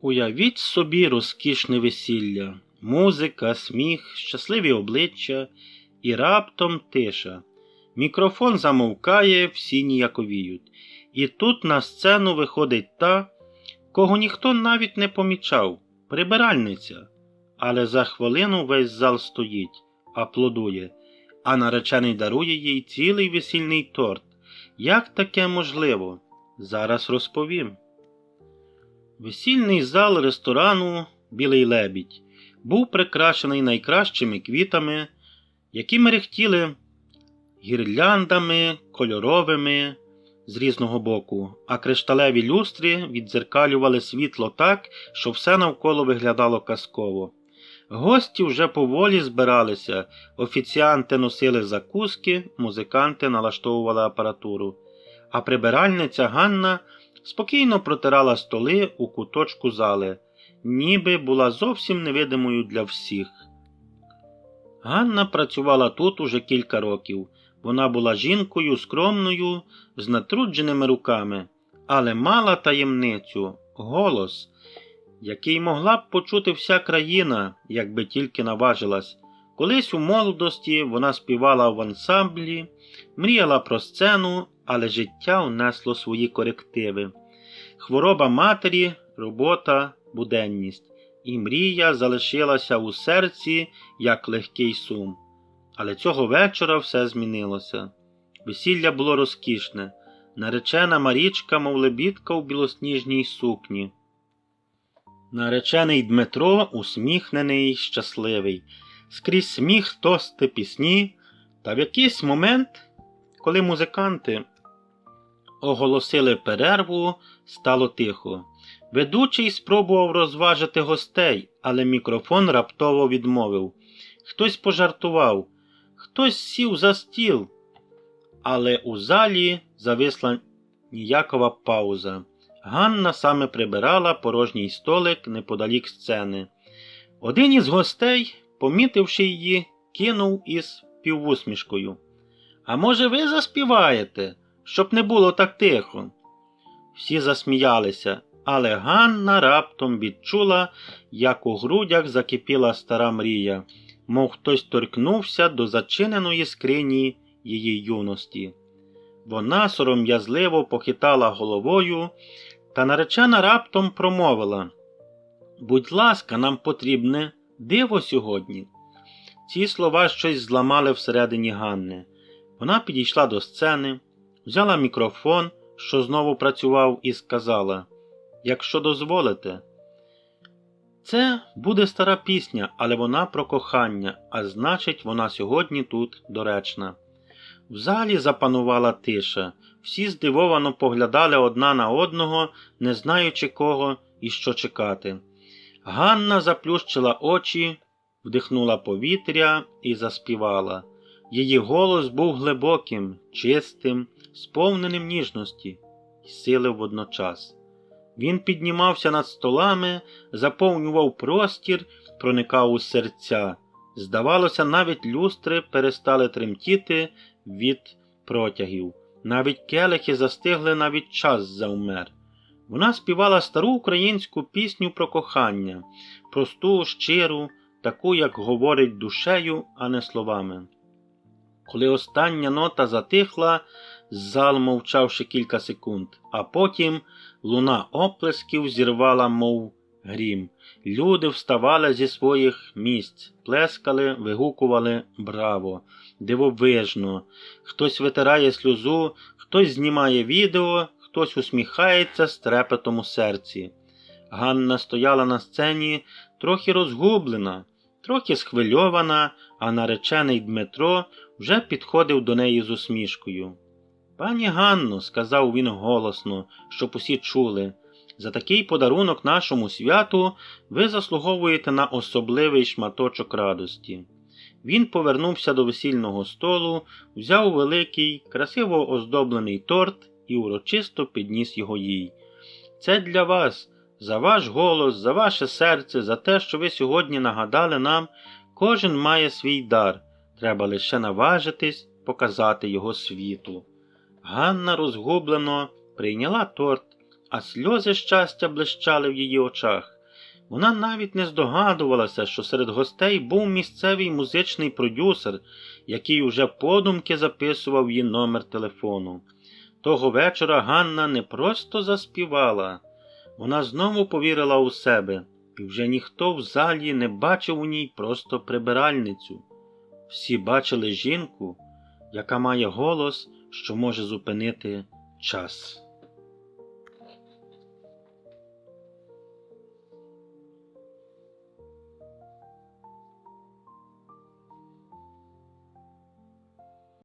Уявіть собі розкішне весілля, музика, сміх, щасливі обличчя і раптом тиша. Мікрофон замовкає, всі ніяковіють. І тут на сцену виходить та, кого ніхто навіть не помічав, прибиральниця. Але за хвилину весь зал стоїть, аплодує, а наречений дарує їй цілий весільний торт. Як таке можливо? Зараз розповім. Весільний зал ресторану Білий лебідь був прикрашений найкращими квітами, які мерехтіли гірляндами кольоровими з різного боку, а кришталеві люстри віддзеркалювали світло так, що все навколо виглядало казково. Гості вже поволі збиралися, офіціанти носили закуски, музиканти налаштовували апаратуру, а прибиральниця Ганна спокійно протирала столи у куточку зали, ніби була зовсім невидимою для всіх. Ганна працювала тут уже кілька років. Вона була жінкою скромною, з натрудженими руками, але мала таємницю, голос, який могла б почути вся країна, якби тільки наважилась. Колись у молодості вона співала в ансамблі, мріяла про сцену, але життя внесло свої корективи. Хвороба матері, робота, буденність, і мрія залишилася у серці, як легкий сум. Але цього вечора все змінилося. Весілля було розкішне, наречена Марічка, мов лебідка у білосніжній сукні. Наречений Дмитро усміхнений, щасливий, скрізь сміх, тости, пісні, та в якийсь момент, коли музиканти оголосили перерву, стало тихо. Ведучий спробував розважити гостей, але мікрофон раптово відмовив. Хтось пожартував, хтось сів за стіл, але у залі зависла ніякова пауза. Ганна саме прибирала порожній столик неподалік сцени. Один із гостей, помітивши її, кинув із півусмішкою. А може, ви заспіваєте, щоб не було так тихо? Всі засміялися, але Ганна раптом відчула, як у грудях закипіла стара мрія, мов хтось торкнувся до зачиненої скрині її юності. Вона сором'язливо похитала головою, та наречена раптом промовила Будь ласка, нам потрібне диво сьогодні. Ці слова щось зламали всередині Ганни. Вона підійшла до сцени, взяла мікрофон, що знову працював, і сказала Якщо дозволите, це буде стара пісня, але вона про кохання, а значить, вона сьогодні тут доречна. В залі запанувала тиша, всі здивовано поглядали одна на одного, не знаючи кого і що чекати. Ганна заплющила очі, вдихнула повітря і заспівала. Її голос був глибоким, чистим, сповненим ніжності і сили водночас. Він піднімався над столами, заповнював простір, проникав у серця. Здавалося, навіть люстри перестали тремтіти від протягів. Навіть келихи застигли, навіть час завмер. Вона співала стару українську пісню про кохання, просту, щиру, таку, як говорить душею, а не словами. Коли остання нота затихла, зал мовчав ще кілька секунд, а потім луна оплесків зірвала, мов грім. Люди вставали зі своїх місць, плескали, вигукували браво, дивовижно. Хтось витирає сльозу, хтось знімає відео, хтось усміхається з трепетом у серці. Ганна стояла на сцені трохи розгублена, трохи схвильована, а наречений Дмитро вже підходив до неї з усмішкою. Пані Ганно, сказав він голосно, щоб усі чули, за такий подарунок нашому святу ви заслуговуєте на особливий шматочок радості. Він повернувся до весільного столу, взяв великий, красиво оздоблений торт і урочисто підніс його їй. Це для вас, за ваш голос, за ваше серце, за те, що ви сьогодні нагадали нам, кожен має свій дар. Треба лише наважитись показати його світу. Ганна розгублено прийняла торт, а сльози щастя блищали в її очах. Вона навіть не здогадувалася, що серед гостей був місцевий музичний продюсер, який уже подумки записував її номер телефону. Того вечора Ганна не просто заспівала, вона знову повірила у себе, і вже ніхто в залі не бачив у ній просто прибиральницю. Всі бачили жінку, яка має голос, що може зупинити час.